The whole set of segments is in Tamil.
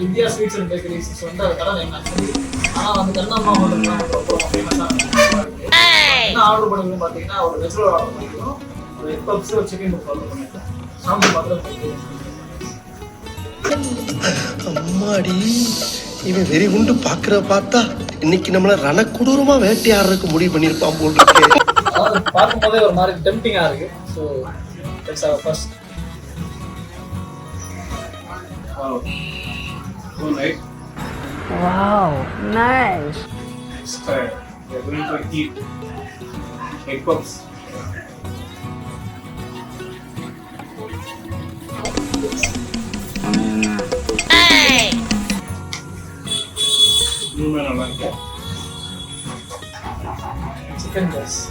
வித்யா ஸ்வீட்ஸ் அண்ட் பேக்கரிஸ் வந்து அது கடை ஆக்சுவலி ஆனால் அந்த கண்ணம்மா ஹோட்டல் தான் வந்து ரொம்ப ஃபேமஸான என்ன ஆர்டர் பண்ணிருக்கோம் பார்த்தீங்கன்னா ஒரு வெஜ்ரோல் ஆர்டர் பண்ணிருக்கோம். ஒரு எக் பப்ஸ் ஒரு சிக்கன் பப்ஸ் ஆர்டர் பண்ணிருக்கோம். சாப்பிட்டு பார்த்துட்டு அம்மாடி இவன் வெறி குண்டு பாக்குற பார்த்தா இன்னைக்கு நம்மள ரணக்கொடூரமா வேட்டையாடுறதுக்கு முடிவு பண்ணிருப்பான் போல் இருக்கு. பார்க்கும்போதே ஒரு மாதிரி டெம்டிங்காக இருக்கு. So it's our first Cool, right? Wow, nice. Next we are going to eat egg puffs. Hey! You may not like. Chicken breast.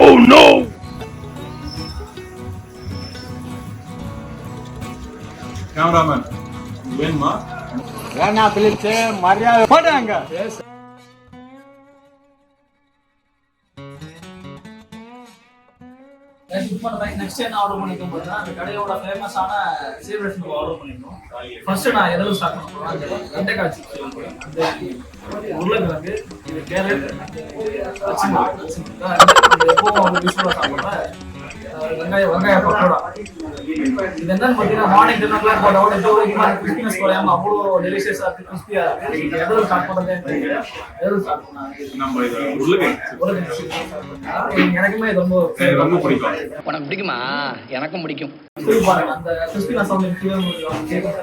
Oh no! Cameraman வேணுமா? ஏன்னா பிலிப்ஸ் மரியாதை போட்டாங்க நெக்ஸ்ட் என்ன ஆர்டர் பண்ணிருக்கோம் பார்த்தீங்கன்னா அந்த கடையோட ஃபேமஸான சீரட் ஆர்டர் பண்ணிருக்கோம். ஃபர்ஸ்ட் நான் எதில் ஸ்டார்ட் பண்ண வெண்டைக்காய் உருளைக்கிழங்கு இது கேரட் எப்பவும் அவங்க யூஸ்ஃபுல்லாக சாப்பிட்றேன் வெங்காய வெங்காய பக்கோடா இது என்னன்னு பார்த்தீங்கன்னா மார்னிங் டின்னர்லாம் போட்ட உடனே எந்த ஒரு கிறிஸ்பினஸ் குறையாம அவ்வளோ டெலிஷியஸாக இருக்கு கிறிஸ்பியாக இருக்கு. எதில் ஸ்டார்ட் பண்ணுறதே எதில் ஸ்டார்ட் பண்ணாங்க எனக்குமே ரொம்ப ரொம்ப பிடிக்கும். உனக்கு பிடிக்குமா? எனக்கும் பிடிக்கும். பாருங்க அந்த கிறிஸ்பினா சவுண்ட் கீழே உங்களுக்கு கேட்கும்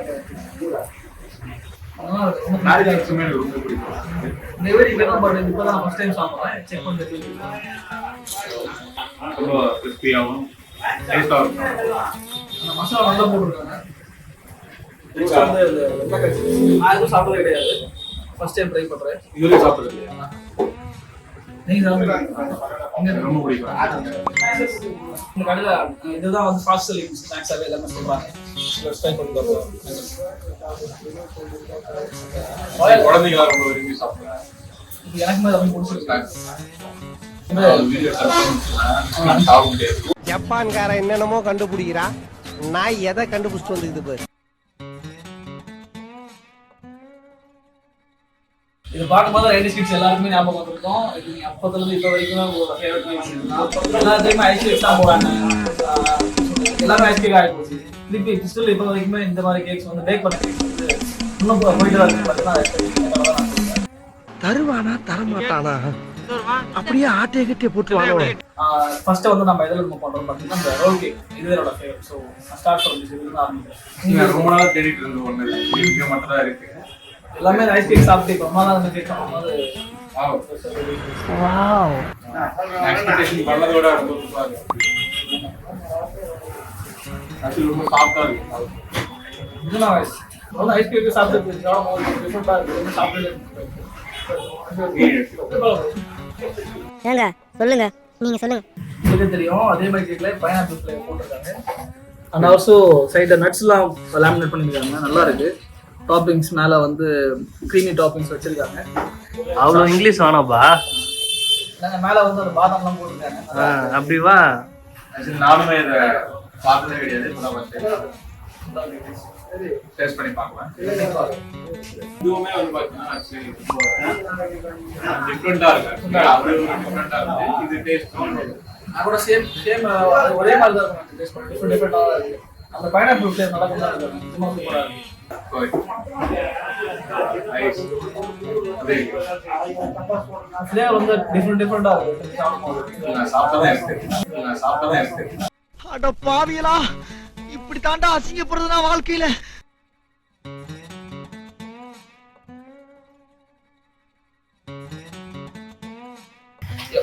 அதனால அது ரொம்ப மேரேஜ் பிடிக்கும். எக்ஸுமே எனக்கு ரொம்ப பிடிக்கும். இந்த வீடு இப்பதான் பட் ஃபர்ஸ்ட் டைம் சாப்பிடுறேன். செக் ரொம்ப கிறிஸ்பியாகவும் டேஸ்டாக இருக்கும் அந்த மசாலா நல்லா போட்டுருக்காங்க. சாப்பிட்டதே கிடையாது. ஃபர்ஸ்ட் டைம் ட்ரை பண்றேன். இதுவரையும் இல்லையா? எனக்கு ரொம்ப பிடிக்கும். இதுதான் வந்து ஃபாஸ்ட் செல்லிங் ஸ்நாக்ஸாவே எல்லாமே பண்ணி பார்ப்போம் குழந்தைங்களா ரொம்ப விரும்பி சாப்பிடுறேன் இது எனக்குமே ரொம்ப பிடிச்சிருக்கு ஜப்பான்காரன் என்னென்னமோ கண்டுபிடிக்கிறா. நான் எதை கண்டுபிடிச்சிட்டு வந்துக்குது பாரு. இது பார்க்கும்போது ரைடி ஸ்கிட்ஸ் எல்லாருக்குமே ஞாபகம் வந்திருக்கும். இது அப்பத்துல இருந்து இப்போ வரைக்கும் ஃபேவரட் எல்லாத்தையுமே ஐஸ் கேக்ஸ் தான் போறாங்க ஆஹ் எல்லாமே ஐஸ் கேக் ஆகி போச்சு. திருப்பி ஸ்டில் இப்போ வரைக்குமே இந்த மாதிரி கேக்ஸ் வந்து பேக் பண்ண இன்னும் போயிட்டு தான் பார்த்தீங்கன்னா தருவானா தரமாட்டானா? அப்படியே ஆட்டைய கட்டிய போட்டுருவானோ ஃபர்ஸ்ட் வந்து நம்ம எதில் நம்ம பண்றோம் பார்த்தீங்கன்னா இந்த ரோல் கேக் இது என்னோட ஃபேவரட் ஸோ ஸ்டார்ட் பண்ணி இதுல ஆரம்பிக்கிறேன். ரொம்ப நாளா தேடிட்டு இருந்த ஒண்ணு இங்க மட்டும் தான் இருக்கு. எல்லாமே ஐஸ் கேக் சாப்பிட்டு இப்போ அம்மா தான் வந்து கேக் பண்ணும்போது Wow. எக்ஸ்பெக்டேஷன் பண்ணதோட ரொம்ப சூப்பரா இருக்கு. ரொம்ப சாஃப்டா இருக்கு. இது நான் ஐஸ் வந்து ஐஸ் கேக் சாப்பிட்டு இருக்கு. சாப்பிட்டு ஏங்க சொல்லுங்க. நீங்க சொல்லுங்க. உங்களுக்கு தெரியும் அதே மாதிரி கேக்ல பைனாப்பிள் ஃப்ளேவர் போட்டிருக்காங்க அண்ட் ஆல்சோ சைடில் நட்ஸ்லாம் லேமினேட் பண்ணியிருக்காங்க நல்லா இருக்கு. டாப்பிங்ஸ் மேலே வந்து க்ரீமி டாப்பிங்ஸ் வச்சிருக்காங்க. அவ்வளோ இங்கிலீஷ் வேணாப்பா நாங்கள் மேலே வந்து அந்த பாதாம்லாம் போட்டிருக்காங்க. ஆ, அப்படி வா. ஆக்சுவலி நானுமே இதை பார்த்ததே கிடையாது. இப்பதான் ஃபர்ஸ்ட் டேஸ்ட் பண்ணி பார்க்கலாம். இதுவுமே வந்து பார்த்தீங்கன்னா டிஃப்ரெண்டா இருக்கு. அது டிஃப்ரெண்டா இருக்கு. இது டேஸ்ட் அதோட சேம் சேம் ஒரே மாதிரி தான் இருக்கும். டேஸ்ட் பண்ணி டிஃப்ரெண்ட் டிஃப்ரெண்டாக இருக்கு. அந்த பைனாப்பிள் ஃப்ளேவர் நல்லா கொண்டா இருக்கு சும்மா சூப்பராக இருக்கு. ஃப்ளேவர் வந்து டிஃப்ரெண்ட் டிஃப்ரெண்டாக இருக்கு சாப்பிடும்போது நான் சாப்பிட்டதே இருக்கு நான் சாப்பிட்டதே இருக்கு அட பாவியலா இப்படி தாண்டா அசிங்கப்படுறது நான் வாழ்க்கையில?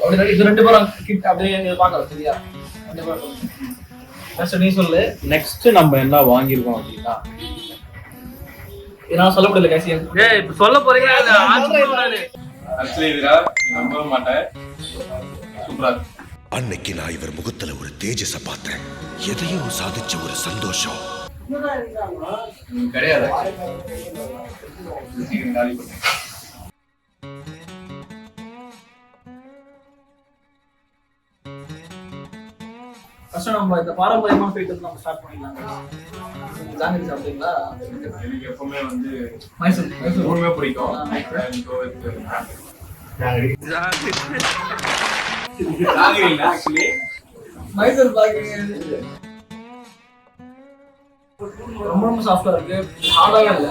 ரெண்டு- இது ரெண்டு பேரும் அப்படியே பார்க்கலாம் சரியா? நீ சொல்லு. நெக்ஸ்ட் நம்ம என்ன வாங்கியிருக்கோம் அப்படின்னா என்னால சொல்ல முடியல கைசி ஏய் இப்ப சொல்ல போறீங்க ஆக்சுவலி இதுல நம்ப மாட்டேன். சூப்பரா இருக்கு. அன்னைக்கு நான் இவர் முகத்துல ஒரு தேஜஸ பார்த்தேன். எதையும் சாதிச்ச ஒரு சந்தோஷம். பண்ணு. ஃபர்ஸ்ட் நம்ம இந்த ஸ்டார்ட் பண்ணிடலாம் ஜாங்கிரி சாப்பிட்டீங்களா? எனக்கு எப்பவுமே வந்து மைசூர். மைசூர். பிடிக்கும். ஆக்சுவலி மைசூர் பாக்கு ரொம்ப ரொம்ப சாஃப்டா இருக்கு. ஹார்டாவே இல்ல.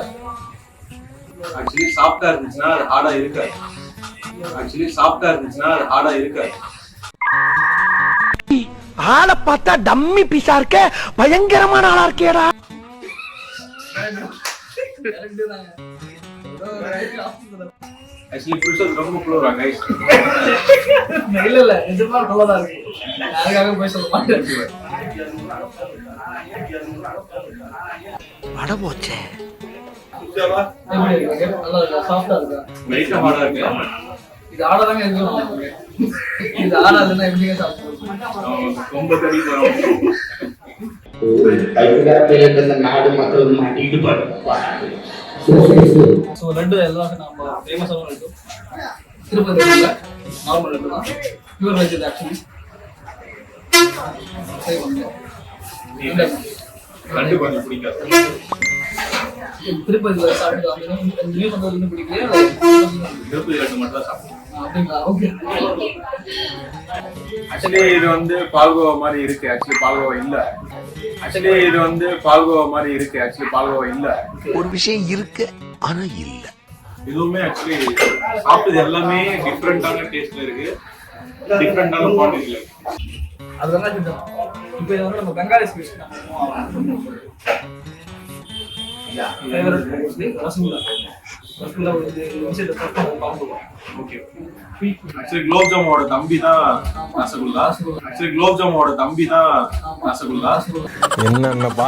ஆக்சுவலி சாஃப்டா இருந்துச்சுன்னா அது ஹார்டா இருக்காது. ஆக்சுவலி சாஃப்டா இருந்துச்சுன்னா அது ஹார்டா இருக்காது. ஆளை பார்த்தா டம்மி பீஸா இருக்க. பயங்கரமான ஆளா இருக்கேடா. ஆக்சுவலி புருஷன் ரொம்ப குளிரா கைஸ் இல்ல இல்ல நிஜமா நல்லதா இருக்கு. யாருக்காக போய் சொல்ல மாட்டேன். வட போச்சே நல்லா இருக்கா? சாஃப்டா இருக்கா? லைட்டா ஹார்டா இருக்கு? இது ஆடாதாங்க இருக்கணும் இது ஆடாதுன்னா எப்படிங்க சாப்பிடுவோம் ரொம்ப தடி வரும் நாடு மக்கள் ஸோ நார்மல் லட்டு தான். பியூர் வெஜ் இது ஆக்சுவலி ட்ரை பண்ணுங்க லட்டு கொஞ்சம் பிடிக்காது. திருப்பதி சாப்பிட்டு இன்னும் பிடிக்கலையா? திருப்பதி லட்டு மட்டும் தான் சாப்பிடுவோம். ஆக்சுவலி இது வந்து பால்கோவா மாதிரி இருக்கு. ஆக்சுவலி பால்கோவா இல்ல. ஆக்சுவலி இது வந்து பால்கோவா மாதிரி இருக்கு. ஆக்சுவலி பால்கோவா இல்ல. ஒரு விஷயம் இருக்கு ஆனா இல்ல. இதுவுமே ஆக்சுவலி சாப்பிட்டது எல்லாமே டிஃப்ரெண்டான டேஸ்ட்ல இருக்கு. டிஃப்ரெண்டான குவான்டிட்டில இருக்கு. அது வந்து கொஞ்சம் இப்போ இது வந்து நம்ம பெங்காலி ஃபேவரட் ரசகுல்லா. ரசகுல்லா வந்து விஷயத்தை ஓகே ஆக்சுவலி குலோப் ஜாமோட தம்பி தான் ரசகுல்லா. ஆக்சுவலி குலோப் ஜாமோட தம்பி தான் ரசகுல்லா. என்னென்ன பா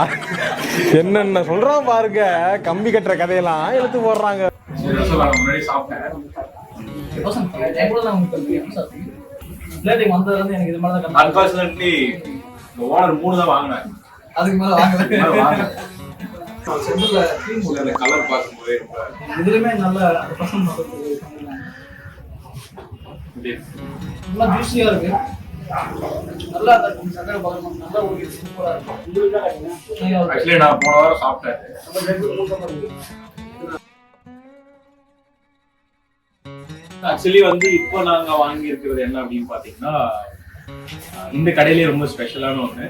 என்னென்ன சொல்றான் பாருங்க. கம்பி கட்டுற கதையெல்லாம் இழுத்து போடுறாங்க. ரசகுல்லா முன்னாடி சாப்பிட்டேன். வந்ததுலேருந்து எனக்கு இது மாதிரி தான் கண்ணா அன்பார்ச்சுனேட்லி இந்த ஓனர் மூணு தான் வாங்கினேன். அதுக்கு மேலே மேல வாங்கல. க்ரீம் சரி, அந்த கலர் பார்க்கும்போதே ரொம்ப இதுலயுமே நல்ல பசங்க நல்லா ஜூஸியா இருக்கு. நல்லா அந்த சக்கரை பழம் நல்லா ஒரு சூப்பரா இருக்கு. ஆக்சுவலி நான் போன வாரம் சாப்பிட்டேன். ஆக்சுவலி வந்து இப்போ நாங்க வாங்கி இருக்கிறது என்ன அப்படின்னு பாத்தீங்கன்னா இந்த கடையிலேயே ரொம்ப ஸ்பெஷலான ஒண்ணு.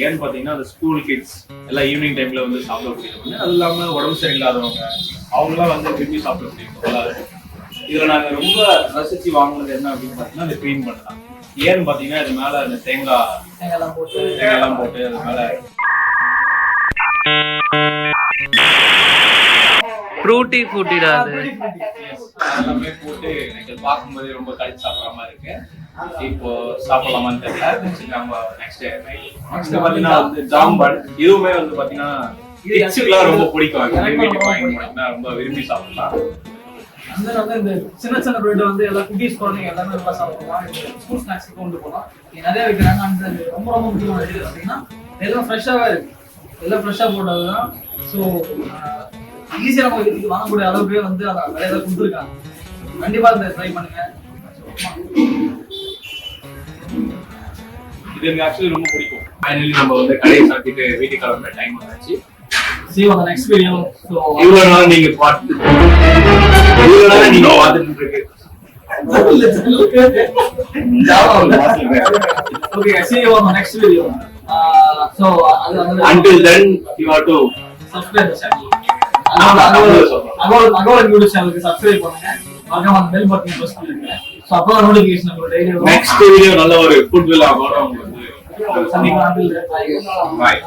ஏன்னு பாத்தீங்கன்னா அந்த ஸ்கூல் கிட்ஸ் எல்லாம் ஈவினிங் டைம்ல வந்து சாப்பிடக்கூடிய ஒண்ணு அது இல்லாம உடம்பு சரியில்லாதவங்க அவங்களாம் வந்து விரும்பி சாப்பிடக்கூடிய பொருளா இருக்கு இதுல நாங்க ரொம்ப ரசிச்சு வாங்குனது என்ன அப்படின்னு பாத்தீங்கன்னா இந்த க்ரீம் பண்ண தான். ஏன்னு பாத்தீங்கன்னா இது மேல அந்த தேங்காய் தேங்காய்லாம் போட்டு. தேங்காய் எல்லாம் போட்டு அது மேல ஃப்ரூட்டி ஃப்ரூட்டிடா அது. எல்லாமே போட்டு எனக்கு பார்க்கும்போதே ரொம்ப கழிச்சு சாப்பிட்ற மாதிரி இருக்கு. இப்போ சாப்பிடலாமான்னு தெரியல. நம்ம நெக்ஸ்ட் நெக்ஸ்ட் பாத்தீங்கன்னா வந்து ஜாம்பன் இதுவுமே வந்து பாத்தீங்கன்னா கிட்ஸுக்குலாம் ரொம்ப பிடிக்கும். வீட்டுக்கு வாங்கி ரொம்ப விரும்பி சாப்பிடலாம். அந்த வந்து இந்த சின்ன சின்ன பிரெட் வந்து எல்லா குட்டீஸ் குழந்தைங்க எல்லாமே நல்லா சாப்பிடலாம். ஸ்கூல் ஸ்நாக்ஸ்க்கு கொண்டு போகலாம். நிறைய வைக்கிறாங்க. அந்த ரொம்ப ரொம்ப முக்கியமான விஷயம் பார்த்தீங்கன்னா எல்லாம் ஃப்ரெஷ்ஷாகவே இருக்கு. எல்லாம் ஃப்ரெஷ்ஷாக போட்டது தான் ஸோ ஈஸியாக நம்ம வீட்டுக்கு வாங்கக்கூடிய அளவுக்கு வந்து அதை இதை கொடுத்துருக்காங்க. கண்டிப்பா இந்த ட்ரை பண்ணுங்க. இது எனக்கு ஆக்சுவலி ரொம்ப பிடிக்கும். ஃபைனலி நம்ம வந்து கடையை சாத்திட்டு வீட்டுக்கு கிளம்புற டைம் வந்தாச்சு. See you on the next video. So இவ்வளவு நாள் நீங்க பார்த்து இவ்வளவு நாள் நீங்க பார்த்துட்டு இருக்கு okay see you on the next video. Uh, so அது வந்து until then you have to subscribe channel ஆமா, அகோல் யூடியூப் சேனலுக்கு சப்ஸ்கிரைப் பண்ணுங்க மறக்காம அந்த பெல் பட்டன் பிரஸ் பண்ணுங்க. ஸோ அப்போ நோட்டிஃபிகேஷன் உங்களுக்கு டெய்லி வரும். நெக்ஸ்ட் வீடியோ நல்ல ஒரு ஃபுட் விழா கூட உங்களுக்கு சந்திக்கலாம் பாய்